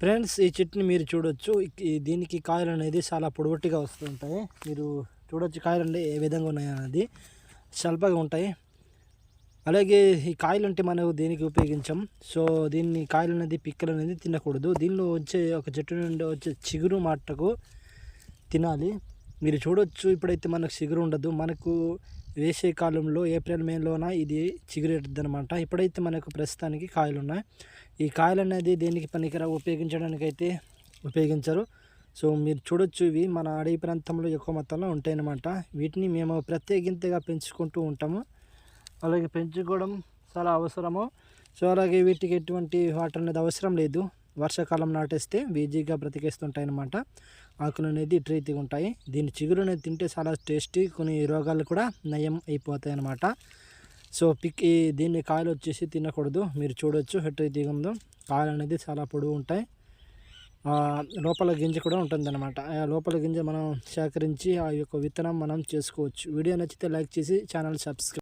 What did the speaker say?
Friends ఈ చెట్టుని మీరు చూడొచ్చు. దీనికి కాయలు అనేది చాలా పొడవటిగా వస్తుంటాయి. మీరు చూడొచ్చు కాయలు అంటే ఏ విధంగా ఉన్నాయి అనేది. స్వల్పగా ఉంటాయి. అలాగే ఈ కాయలు అంటే మనం దేనికి ఉపయోగించాం. సో దీన్ని కాయలు అనేది పిక్కలు అనేది తినకూడదు. దీనిలో వచ్చే ఒక చెట్టు నుండి వచ్చే చిగురు మాటకు తినాలి. మీరు చూడొచ్చు. ఇప్పుడైతే మనకు చిగురు ఉండదు. మనకు వేసే కాలంలో ఏప్రిల్ మేలోన ఇది చిగురెడుద్ది అనమాట ఇప్పుడైతే మనకు ప్రస్తుతానికి కాయలు ఉన్నాయి ఈ కాయలు అనేది దేనికి పనికిరా ఉపయోగించడానికి అయితే ఉపయోగించరు. సో మీరు చూడొచ్చు. ఇవి మన అడవి ప్రాంతంలో ఎక్కువ మొత్తంలో ఉంటాయి అన్నమాట వీటిని మేము ప్రత్యేకింతగా పెంచుకుంటూ ఉంటాము. అలాగే పెంచుకోవడం చాలా అవసరము. సో అలాగే వీటికి ఎటువంటి వాటర్ అనేది అవసరం లేదు. వర్షాకాలం నాటేస్తే వేజీగా బ్రతికేస్తుంటాయి అన్నమాట ఆకులు అనేది ఇటు ఉంటాయి దీని చిగురు అనేది తింటే చాలా టేస్టీ కొన్ని రోగాలు కూడా నయం అయిపోతాయి అన్నమాట సో పిక్ ఈ దీన్ని కాయలు వచ్చేసి తినకూడదు. మీరు చూడొచ్చు ఎటు ఉందో కాయలు అనేది చాలా పొడవు ఉంటాయి లోపల గింజ కూడా ఉంటుందన్నమాట. ఆ లోపల గింజ మనం సేకరించి ఆ యొక్క విత్తనం మనం చేసుకోవచ్చు. వీడియో నచ్చితే లైక్ చేసి ఛానల్ సబ్స్క్రైబ్